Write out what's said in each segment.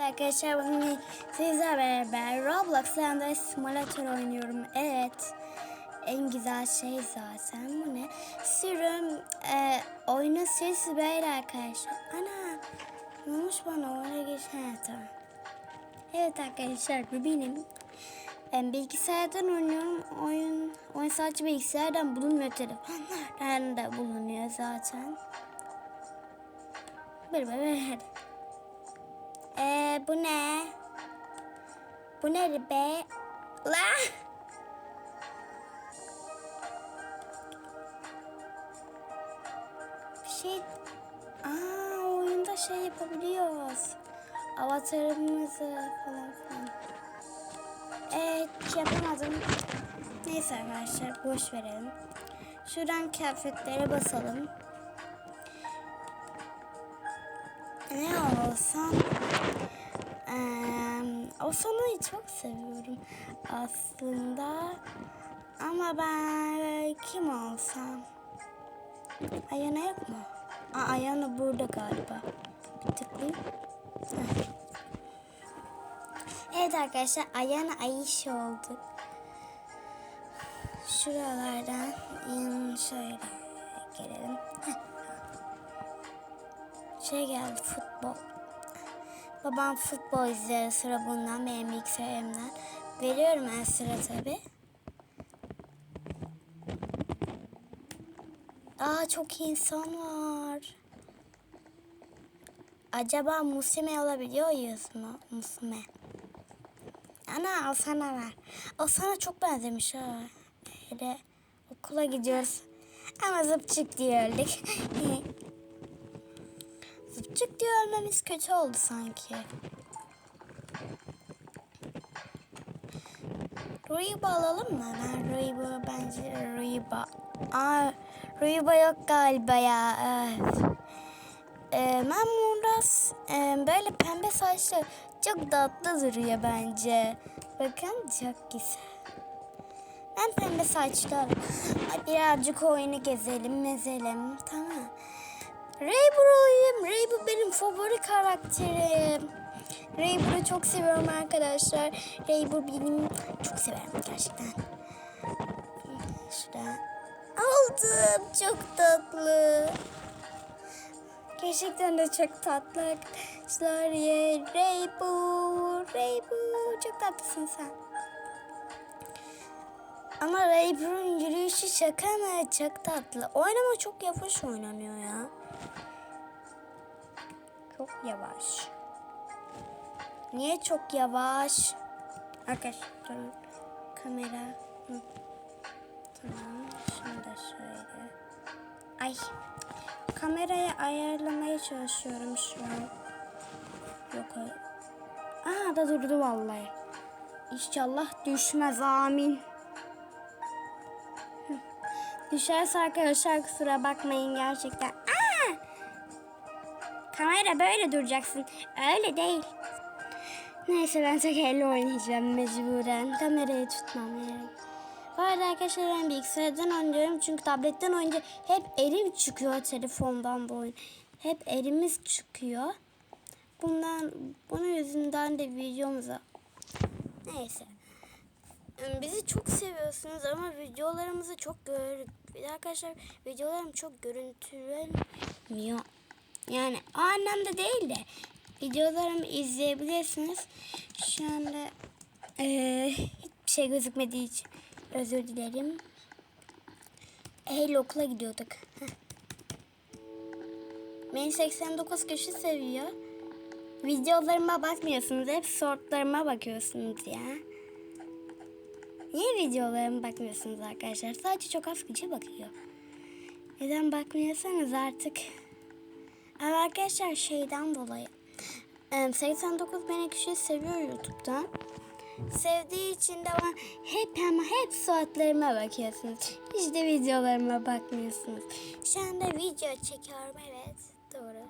Arkadaşlar bugün sizlerle beraber Roblox'ta simülatör oynuyorum. Evet. En güzel şey zaten. Bu ne? Sürüm e, oyunun sesi böyle arkadaşlar. Ana. Ne olmuş bana? Oraya geçen tamam. Evet arkadaşlar bu benim. Ben bilgisayardan oynuyorum. Oyun, oyun sadece bilgisayardan bulunmuyor. Telefonlardan da bulunuyor zaten. Bir bir Ee, bu ne? Bu ne be? La! Bir şey... Aa, oyunda şey yapabiliyoruz. Avatarımızı falan filan. Evet, yapamadım. Neyse arkadaşlar, boş verelim. Şuradan kıyafetlere basalım. Ne olsam? Ee, o sonayı çok seviyorum aslında. Ama ben kim olsam? Ayana yok mu? Aa, Ayana burada galiba. Bir tıklayayım. Heh. Evet arkadaşlar Ayana Ayış olduk. Şuralardan şöyle gelelim. Heh. Şey geldi futbol. Babam futbol izler sıra bundan benim bilgisayarımdan. Veriyorum ben sıra tabi. Aa çok insan var. Acaba Musime olabiliyor mu? Musime. Ana o sana ver. O sana çok benzemiş ha. Öyle okula gidiyoruz. Ama zıpçık diye öldük. Zıpçık diye ölmemiz kötü oldu sanki. Ruiba alalım mı? Ben Ruiba bence Ruiba. Aa, Ruiba yok galiba ya. Evet. Ee, ben Muras e, böyle pembe saçlı çok tatlı duruyor bence. Bakın çok güzel. Ben pembe saçlı Birazcık oyunu gezelim mezelim. Tamam. Raybur'uyum. Raybur benim favori karakterim. Raybur'u çok seviyorum arkadaşlar. Raybur benim çok severim gerçekten. Şurada. Aldım. Çok tatlı. Gerçekten de çok tatlı arkadaşlar. Yeah. Raybur. Çok tatlısın sen. Ama Raybur'un yürüyüşü şaka mı? Çok tatlı. Oynama çok yavaş oynanıyor ya. Çok yavaş. Niye çok yavaş? Arkadaşlar. Kamera. Hı. Tamam. Da şöyle. Ay. Kamerayı ayarlamaya çalışıyorum şu an. Yok hayır. Aa da durdu vallahi. İnşallah düşmez amin. Düşerse arkadaşlar kusura bakmayın gerçekten. Kamera böyle duracaksın. Öyle değil. Neyse ben tek elle oynayacağım mecburen. Kamerayı tutmam gerek. Bu arada arkadaşlar ben bilgisayardan oynuyorum. Çünkü tabletten oynayınca hep elim çıkıyor telefondan da oyun. Hep elimiz çıkıyor. Bundan bunun yüzünden de videomuza. Neyse. Bizi çok seviyorsunuz ama videolarımızı çok gör arkadaşlar videolarım çok görüntülenmiyor. Yani o anlamda değil de videolarımı izleyebilirsiniz. Şu anda eee, hiçbir şey gözükmediği için özür dilerim. Eyle okula gidiyorduk. Heh. Beni 89 kişi seviyor. Videolarıma bakmıyorsunuz. Hep shortlarıma bakıyorsunuz ya. Niye videolarıma bakmıyorsunuz arkadaşlar? Sadece çok az kişi bakıyor. Neden bakmıyorsanız artık. Arkadaşlar şeyden dolayı. em, 89 beni kişi seviyor YouTube'dan. Sevdiği için de bana hep ama hep saatlerime bakıyorsunuz. Hiç de videolarıma bakmıyorsunuz. Şu anda video çekiyorum evet. Doğru.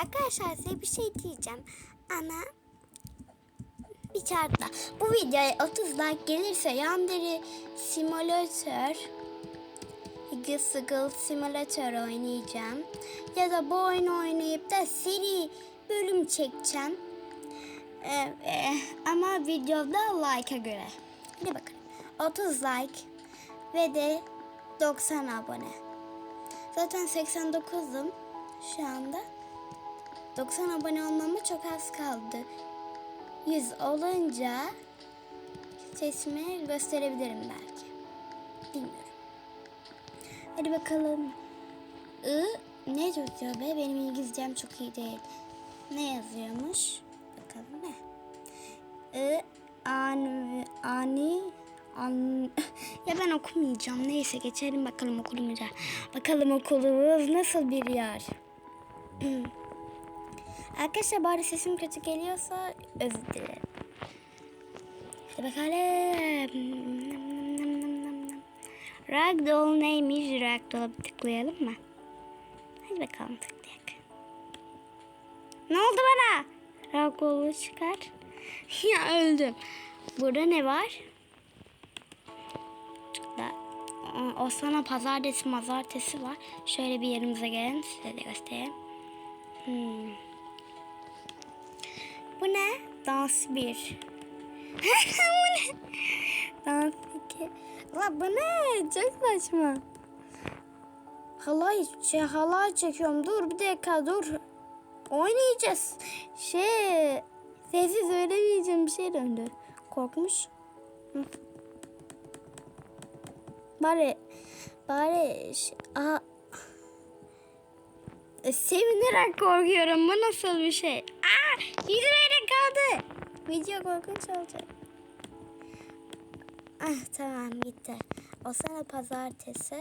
Arkadaşlar size bir şey diyeceğim. Ana bir çarpta. Bu videoya 30 like gelirse Yandere simülatör Bicycle Simulator oynayacağım. Ya da bu oyunu oynayıp da seri bölüm çekeceğim. Ee, e, ama videoda like'a göre. Hadi bakalım. 30 like ve de 90 abone. Zaten 89'um şu anda. 90 abone olmama çok az kaldı. 100 olunca sesimi gösterebilirim belki. Bilmiyorum. Hadi bakalım. I ne yazıyor be? Benim İngilizcem çok iyi değil. Ne yazıyormuş? Bakalım ne? I an ani an ya ben okumayacağım. Neyse geçelim bakalım okulumuza. Bakalım okulumuz nasıl bir yer? Arkadaşlar bari sesim kötü geliyorsa özür dilerim. Hadi bakalım. Ragdoll neymiş? Ragdoll'a bir tıklayalım mı? Hadi bakalım tıklayak. Ne oldu bana? Ragdoll'u çıkar. ya öldüm. Burada ne var? Tıkla. O- sana pazartesi mazartesi var. Şöyle bir yerimize gelin size de göstereyim. Hmm. Bu ne? Dans bir. bu ne? Dans iki. La bu ne? Çok saçma. Halay, şey halay çekiyorum. Dur bir dakika dur. Oynayacağız. Şey sessiz söylemeyeceğim bir şey döndü. Korkmuş. Bari bari şey, aha, Sevinerek korkuyorum. Bu nasıl bir şey? Aa, yüzüm öyle kaldı. Video korkunç olacak. Ah tamam gitti. O sana pazartesi.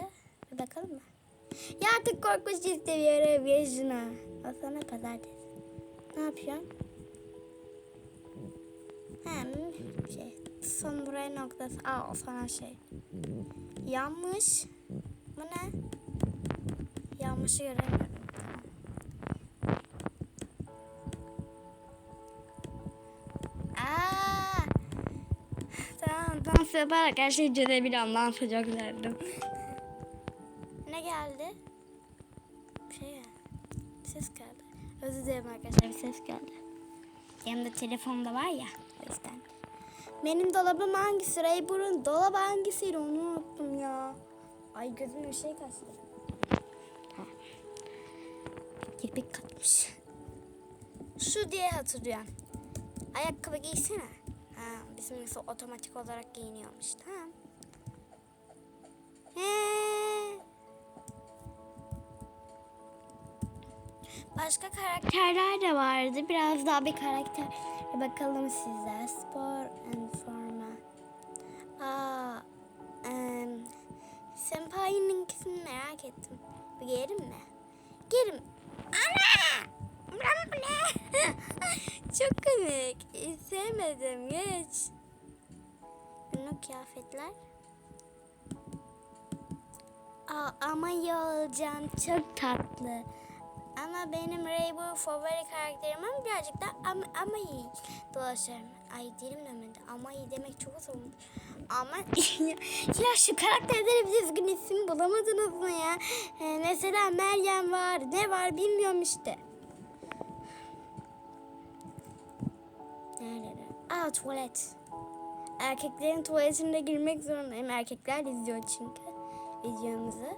Bir bakalım mı? Ya artık korkunç istemiyorum. Ver şuna. O sana pazartesi. Ne yapıyorsun? Hem şey. Son buraya noktası. Aa o sana şey. Yanlış. Bu ne? Yanlışı göremiyorum. Dans yaparak her şeyi çözebiliyorum. Dans çok sevdim. ne geldi? Bir şey geldi. Bir ses geldi. Özür dilerim arkadaşlar bir ses geldi. Yanımda telefonda var ya o yüzden. Benim dolabım hangisi? Raybur'un dolabı hangisiydi onu unuttum ya. Ay gözüme bir şey kaçtı. Kirpik katmış. Şu diye hatırlıyorum. Ayakkabı giysene. Ha, bizimkisi otomatik olarak giyiniyormuş. Tamam. Başka karakterler de vardı. Biraz daha bir karakter bakalım size. Spor and forma. Aa, em, Senpai'ninkisini merak ettim. Bir giyelim mi? Giyelim. Ana! Çok komik. Sevmedim. Geç. Bunun kıyafetler. Aa, ama Yolcan çok tatlı. Ama benim Rainbow favori karakterim ama birazcık da ama, ama iyi dolaşıyorum. Ay dilim dönmedi. Ama iyi demek çok zor. Ama ya şu karakterlere bir düzgün isim bulamadınız mı ya? Ee, mesela Meryem var. Ne var bilmiyorum işte. Aa tuvalet. Erkeklerin tuvaletine girmek zorundayım. Erkekler izliyor çünkü videomuzu.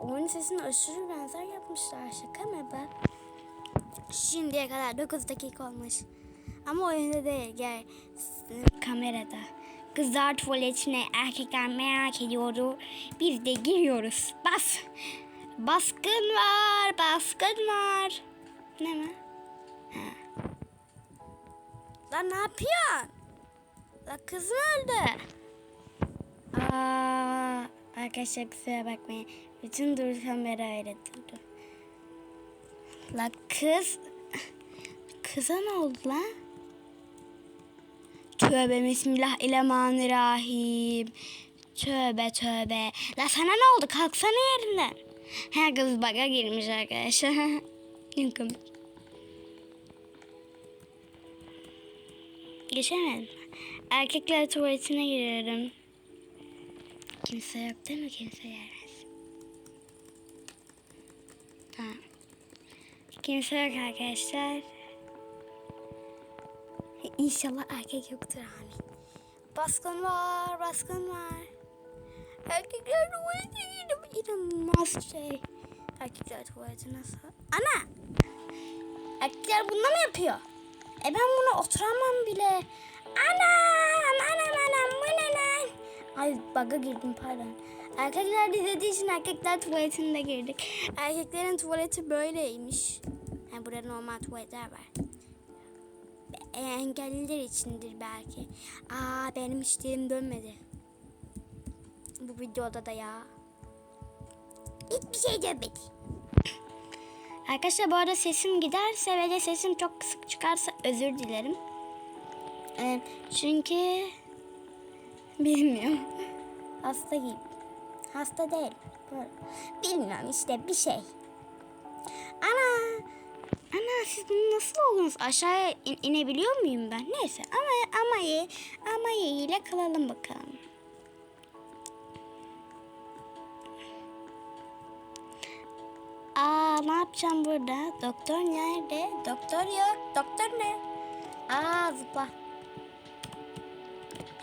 Oyun sesini aşırı benzer yapmışlar. Şaka mı be? Şimdiye kadar 9 dakika olmuş. Ama oyunda değil. Gel kamerada. Kızlar tuvaletine erkekler merak ediyordu. Biz de giriyoruz. Bas. Baskın var. Baskın var. Ne mi? Ha. Lan ne yapıyorsun? Lan kız mı öldü? Aa, arkadaşlar kusura bakmayın. Bütün dur kamera öyle durdu. La kız... Kıza ne oldu lan? Tövbe bismillahirrahmanirrahim. Tövbe tövbe. La sana ne oldu? Kalksana yerinden. Ha kız baga girmiş arkadaşlar. Ne Geçemedim. Erkekler tuvaletine giriyorum. Kimse yok değil mi? Kimse gelmez. Tamam. Kimse yok arkadaşlar. İnşallah erkek yoktur amin. Baskın var, baskın var. Erkekler tuvalete girdim. İnanılmaz şey. Erkekler tuvaleti nasıl? Ana! Erkekler bunu mı yapıyor? E ben buna oturamam bile. Anam! Anam anam! Bu ne lan? Ay bug'a girdim pardon. Erkekler izlediği için erkekler tuvaletine girdik. Erkeklerin tuvaleti böyleymiş. Yani burada normal tuvaletler var. E, engelliler içindir belki. Aa benim hiç dilim dönmedi. Bu videoda da ya. Hiçbir şey dönmedi. Arkadaşlar bu arada sesim giderse ve de sesim çok kısık çıkarsa özür dilerim. Ee, çünkü bilmiyorum. Hasta gibi. Hasta değil. Bilmiyorum işte bir şey. Ana. Ana siz bunu nasıl oldunuz? Aşağıya in- inebiliyor muyum ben? Neyse ama ama iyi ama iyi ile kalalım bakalım. Aa ne yapacağım burada? Doktor nerede? Doktor yok. Doktor ne? Aa zıpla.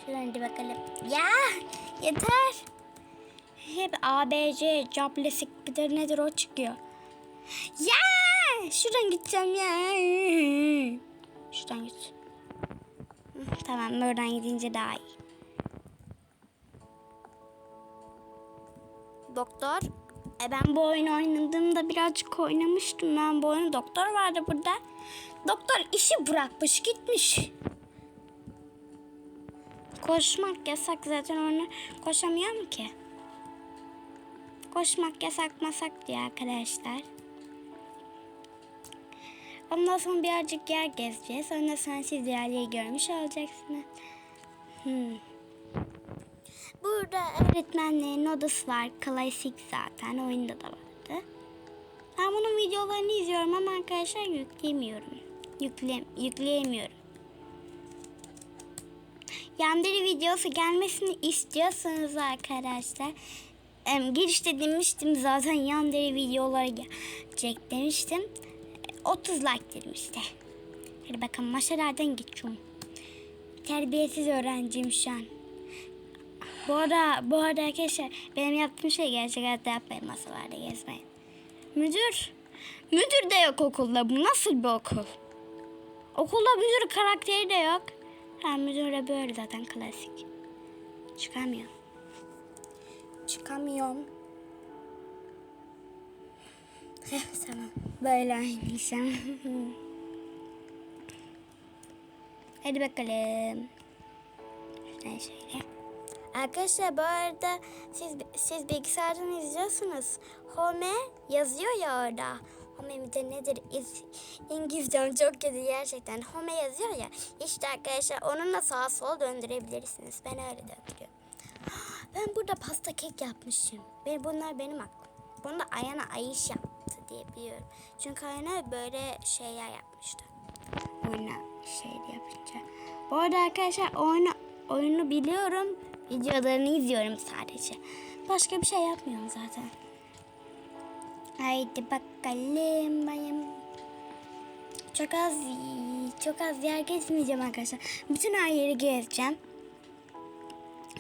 Şuradan hadi bakalım. Ya yeter. Hep A, B, C, Cablesik bir de nedir o çıkıyor. Ya şuradan gideceğim ya. Şuradan git. Tamam buradan gidince daha iyi. Doktor. E ben bu oyunu oynadığımda birazcık oynamıştım. Ben bu oyunu doktor vardı burada. Doktor işi bırakmış gitmiş. Koşmak yasak zaten onu koşamıyorum ki. Koşmak yasak masak diyor arkadaşlar. Ondan sonra birazcık yer gezeceğiz. Ondan sonra siz yerleri görmüş olacaksınız. Hmm. Burada öğretmenlerin odası var. Klasik zaten. Oyunda da vardı. Ben bunun videolarını izliyorum ama arkadaşlar yükleyemiyorum. Yükle, yükleyemiyorum. Yandere videosu gelmesini istiyorsanız arkadaşlar em, girişte demiştim zaten Yandere videoları gelecek demiştim. 30 like dedim işte. Hadi bakalım maşalardan geçiyorum. Terbiyesiz öğrenciyim şu an. Bu arada, bu arada arkadaşlar benim yaptığım şey gerçek hayatta yapmayın masalarda gezmeyin. Müdür, müdür de yok okulda. Bu nasıl bir okul? Okulda müdür karakteri de yok. Ha müdür de böyle zaten klasik. Çıkamıyor. Çıkamıyorum. Heh, tamam. Böyle oynayacağım. Hadi bakalım. Şuradan şöyle. Arkadaşlar bu arada siz siz bilgisayardan izliyorsunuz. Home yazıyor ya orada. Home bir de nedir? İz, İngilizcem çok kötü gerçekten. Home yazıyor ya. İşte arkadaşlar onunla sağa sola döndürebilirsiniz. Ben öyle döndürüyorum. Ben burada pasta kek yapmışım. Ben, bunlar benim aklım. Bunu da Ayana Ayış yaptı diye biliyorum. Çünkü Ayana böyle şeyler yapmıştı. Oyuna şey yapınca. Bu arada arkadaşlar oyunu, oyunu biliyorum. Videolarını izliyorum sadece. Başka bir şey yapmıyorum zaten. Haydi bakalım bayım. Çok az çok az yer gezmeyeceğim arkadaşlar. Bütün her yeri gezeceğim.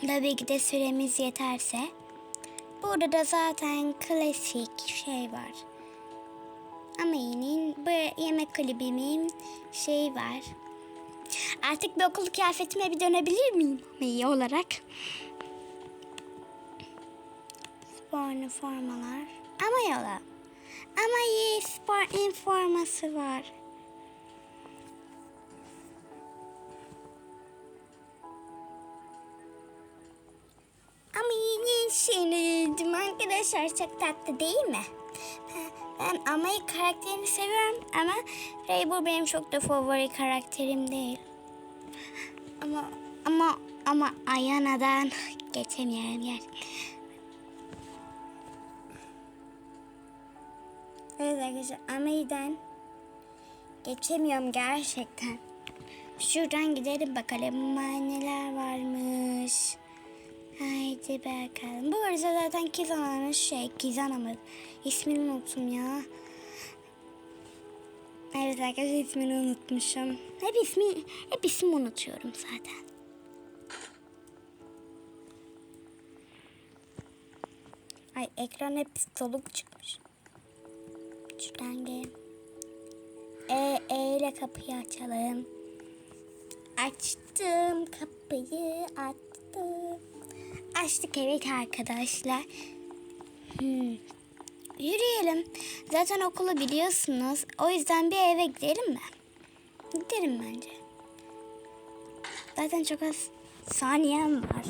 Tabii ki de süremiz yeterse. Burada da zaten klasik şey var. Ama yine bu yemek klibimin şey var. Artık bir okul kıyafetime bir dönebilir miyim? İyi olarak. Spor formalar. Ama yola. Ama iyi spor informası var. Ama yeni şeydim arkadaşlar çok tatlı değil mi? Ben Ama'yı karakterini seviyorum ama Raybur benim çok da favori karakterim değil. Ama ama ama Ayana'dan geçemiyorum yer. Evet arkadaşlar Ama'dan geçemiyorum gerçekten. Şuradan gidelim bakalım neler varmış. Haydi bakalım. Bu arada zaten Kizan'ın şey Kizan ama ismini unuttum ya. Evet arkadaşlar ismini unutmuşum. Hep ismi hep isim unutuyorum zaten. Ay ekran hep soluk çıkmış. Şuradan gel. E, e ile kapıyı açalım. Açtım kapıyı açtım. Açtık evet arkadaşlar. Hmm. Yürüyelim. Zaten okulu biliyorsunuz. O yüzden bir eve gidelim mi? Gidelim bence. Zaten çok az saniyem var.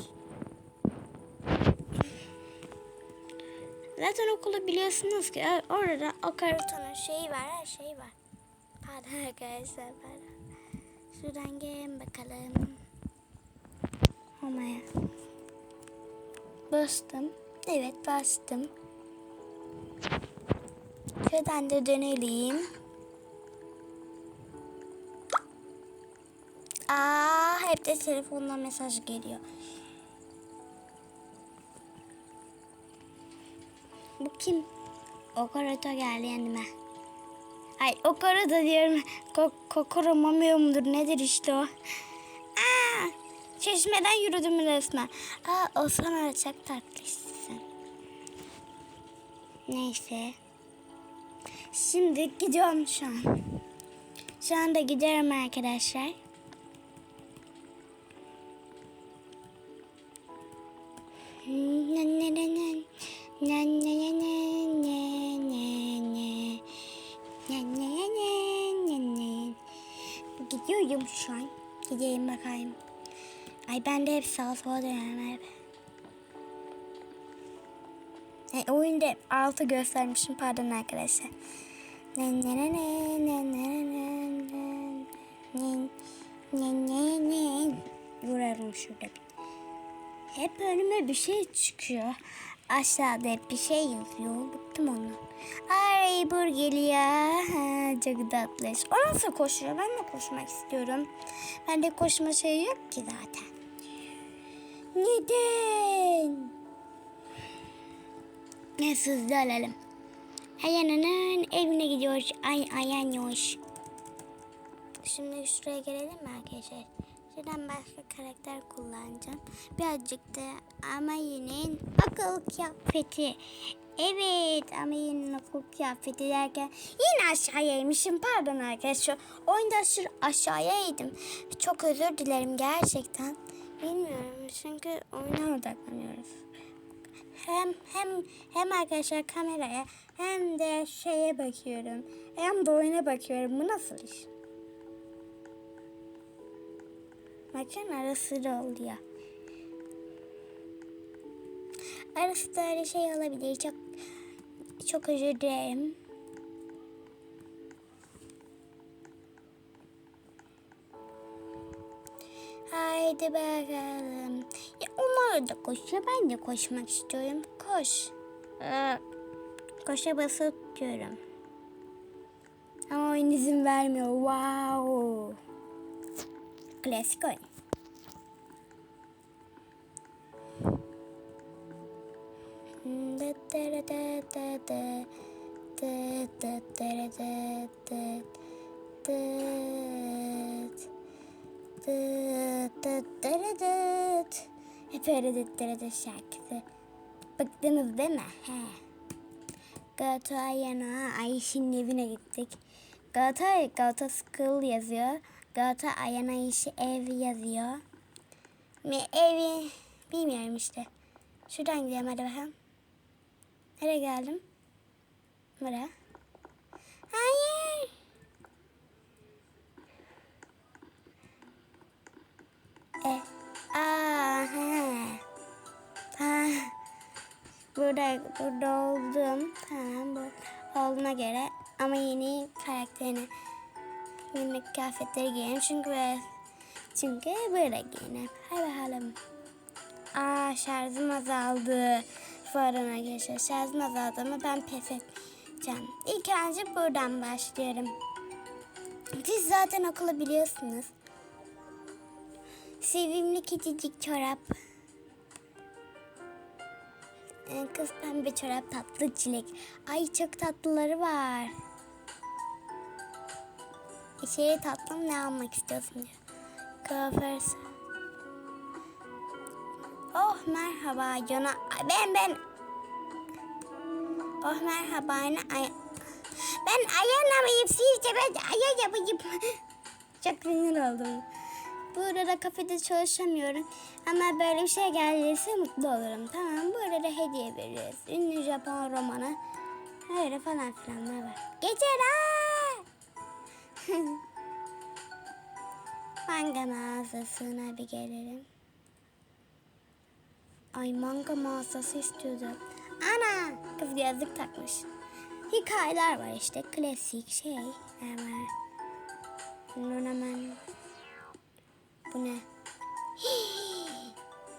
Zaten okulu biliyorsunuz ki or- orada o karatonun şeyi var, her şey var. Pardon arkadaşlar, pardon. Şuradan gelin bakalım. Olmaya. Bastım. Evet bastım. Şuradan da dönelim. Aa, hep de telefondan mesaj geliyor. Bu kim? Okoroto geldi yanıma. Ay okoroto diyorum. Ko kokoro mamıyor mudur nedir işte o? Aa, Çeşmeden yürüdüm resmen. Aa Ozan Arçak tatlısın. Neyse. Şimdi gidiyorum şu an. Şu anda gidiyorum arkadaşlar. Gidiyorum şu an. Gideyim bakayım. Ay ben de hep sağa sola dönüyorum hep. E, oyunda hep altı göstermişim pardon arkadaşlar. Ne ne ne ne ne ne ne ne ne ne ne Vurarım şurada bir. Hep önüme bir şey çıkıyor. Aşağıda hep bir şey yazıyor. Bıktım ondan. Ay bur geliyor. Ha, çok tatlı. O nasıl koşuyor? Ben de koşmak istiyorum. Bende koşma şey yok ki zaten. Neden? Neyse hızlı alalım. Ayana'nın evine gidiyoruz. Ay ayanyoş. Şimdi şuraya gelelim mi arkadaşlar? Şuradan başka karakter kullanacağım. Birazcık da Amayi'nin akıl kıyafeti. Evet Amayi'nin akıl kıyafeti derken yine aşağıya inmişim. Pardon arkadaşlar. Oyunda aşırı aşağıya indim. Çok özür dilerim gerçekten. Bilmiyorum çünkü oyuna odaklanıyoruz. Hem hem hem arkadaşlar kameraya hem de şeye bakıyorum. Hem de oyuna bakıyorum. Bu nasıl iş? Bakın arası da oluyor. Arası da öyle şey olabilir. Çok çok özür dilerim. Haydi bakalım. Ya onlar da koşuyor. Ben de koşmak istiyorum. Koş. Ee, koşa basıp diyorum. Ama oyun izin vermiyor. Wow. Klasik oyun. Dırıdıt. Hep öyle dıt dırıdıt şarkısı. Bıktınız değil mi? He. Galatasaray'a evine gittik. Galatasaray Galata School yazıyor. Galata Ayana işi ev yazıyor. Mi evi bilmiyorum işte. Şuradan gidelim hadi bakalım. Geldim? Buraya. Hayır. Aa, he. Ha. Burada, burada oldum. Tamam bu olduğuna göre ama yeni karakterini yeni kıyafetleri giyelim çünkü böyle, çünkü böyle giyinelim. Hadi bakalım. Aa şarjım azaldı. Fırına geçiyor. Şarjım azaldı ama ben pes edeceğim. İlk önce buradan başlıyorum. Siz zaten okulu biliyorsunuz. Sevimli küçücük çorap. Ee, Kız pembe çorap tatlı çilek. Ay çok tatlıları var. İçeri tatlım ne almak istiyorsun diyor. Kuaför. Oh merhaba. Ay, Ben ben. Oh merhaba anne. Ay. Ben ayanamayıp sizce ben aya yapayım. Çok sinir oldum. Burada kafede çalışamıyorum. Ama böyle bir şey gelirse mutlu olurum. Tamam burada hediye veririz. Ünlü Japon romanı. Öyle falan filanlar var. Geceler. Manga mağazasına bir gelelim. Ay manga mağazası istiyordum. Ana kız gözlük takmış. Hikayeler var işte klasik şey. Ne var? Bu ne?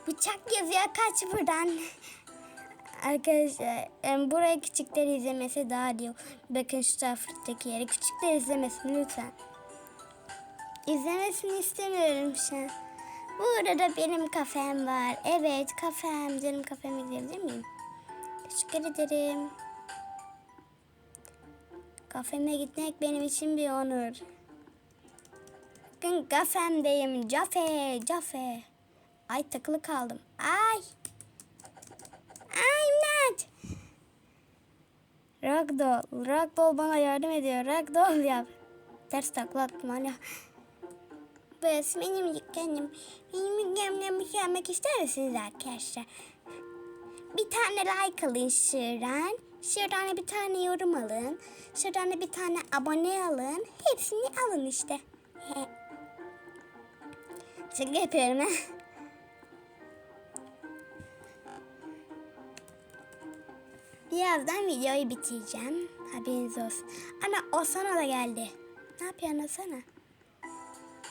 Bıçak yazıyor kaç buradan. Arkadaşlar em, buraya küçükler izlemesi daha diyor. Bakın şu taraftaki yere küçükler izlemesin lütfen. İzlemesini istemiyorum şu an. Burada benim kafem var. Evet kafem. Canım kafeme gidebilir miyim? Teşekkür ederim. Kafeme gitmek benim için bir onur. Bakın kafemdeyim. Cafe, cafe. Ay takılı kaldım. Ay. Ay imdat. Ragdoll. Ragdoll bana yardım ediyor. Ragdoll yap. Ters takla attım hala. Burası benim dükkanım. Benim dükkanımı gelmek ister misiniz arkadaşlar? Bir tane like alın şuradan. Şuradan da bir tane yorum alın. Şuradan da bir tane abone alın. Hepsini alın işte. Şaka yapıyorum ha. Birazdan videoyu bitireceğim. Haberiniz olsun. Ana Osana da geldi. Ne yapıyorsun Osana?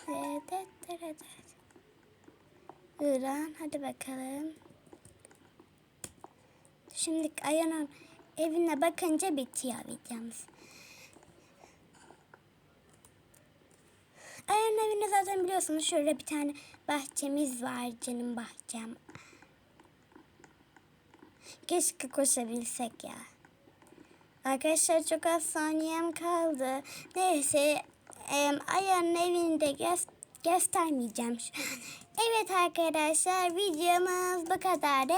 Evet, evet. İran, hadi bakalım. Şimdi Aya'nın evine bakınca bitiyor videomuz. Aya'nın evinde zaten biliyorsunuz şöyle bir tane bahçemiz var canım bahçem. Keşke koşabilsek ya. Arkadaşlar çok az saniyem kaldı. Neyse em, Aya'nın evini de gö- göstermeyeceğim şu an. Evet arkadaşlar videomuz bu kadar.